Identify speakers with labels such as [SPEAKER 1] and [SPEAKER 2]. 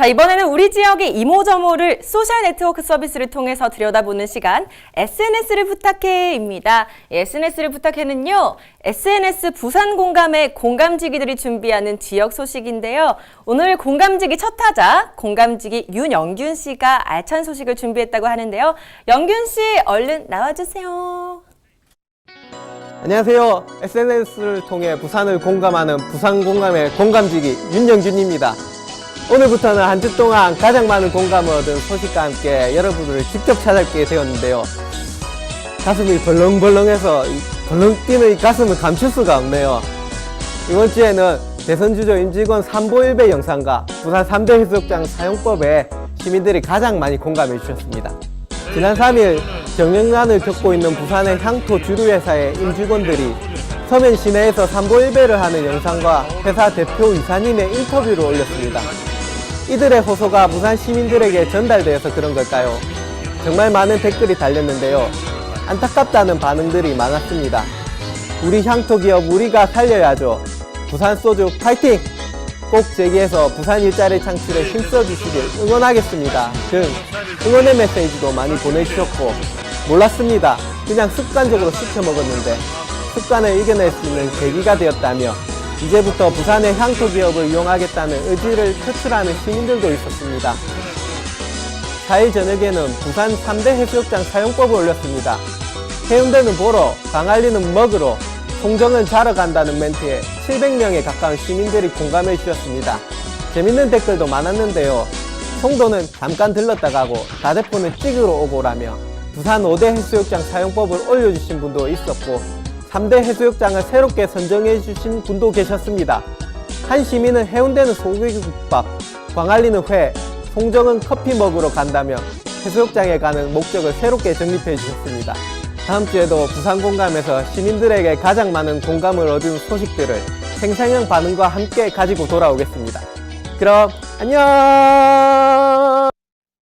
[SPEAKER 1] 자, 이번에는 우리 지역의 이모저모를 소셜 네트워크 서비스를 통해서 들여다보는 시간, SNS를 부탁해입니다. SNS를 부탁해는요, SNS 부산 공감의 공감지기들이 준비하는 지역 소식인데요. 오늘 공감지기 첫 타자, 공감지기 윤영균 씨가 알찬 소식을 준비했다고 하는데요. 영균 씨, 얼른 나와주세요.
[SPEAKER 2] 안녕하세요. SNS를 통해 부산을 공감하는 부산 공감의 공감지기 윤영준입니다. 오늘부터는 한 주 동안 가장 많은 공감을 얻은 소식과 함께 여러분들을 직접 찾아뵙게 되었는데요. 가슴이 벌렁벌렁해서 이 벌렁 뛰는 이 가슴을 감출 수가 없네요. 이번 주에는 대선 주조 임직원 삼보일배 영상과 부산 3대 해수욕장 사용법에 시민들이 가장 많이 공감해 주셨습니다. 지난 3일 경영난을 겪고 있는 부산의 향토 주류회사의 임직원들이 서면 시내에서 삼보일배를 하는 영상과 회사 대표 이사님의 인터뷰를 올렸습니다. 이들의 호소가 부산 시민들에게 전달되어서 그런 걸까요? 정말 많은 댓글이 달렸는데요. 안타깝다는 반응들이 많았습니다. 우리 향토 기업 우리가 살려야죠. 부산 소주 파이팅! 꼭 제기해서 부산 일자리 창출에 힘써 주시길 응원하겠습니다. 등 응원의 메시지도 많이 보내주셨고 몰랐습니다. 그냥 습관적으로 시켜 먹었는데 습관을 이겨낼 수 있는 계기가 되었다며 이제부터 부산의 향토 기업을 이용하겠다는 의지를 표출하는 시민들도 있었습니다. 4일 저녁에는 부산 3대 해수욕장 사용법을 올렸습니다. 해운대는 보러, 강한리는 먹으러, 송정은 자러 간다는 멘트에 700명에 가까운 시민들이 공감해 주셨습니다. 재밌는 댓글도 많았는데요. 송도는 잠깐 들렀다 가고 다대포는 찍으러 오고라며 부산 5대 해수욕장 사용법을 올려주신 분도 있었고 3대 해수욕장을 새롭게 선정해 주신 분도 계셨습니다. 한 시민은 해운대는 소고기국밥, 광안리는 회, 송정은 커피 먹으러 간다며 해수욕장에 가는 목적을 새롭게 정립해 주셨습니다. 다음 주에도 부산 공감에서 시민들에게 가장 많은 공감을 얻은 소식들을 생생한 반응과 함께 가지고 돌아오겠습니다. 그럼 안녕!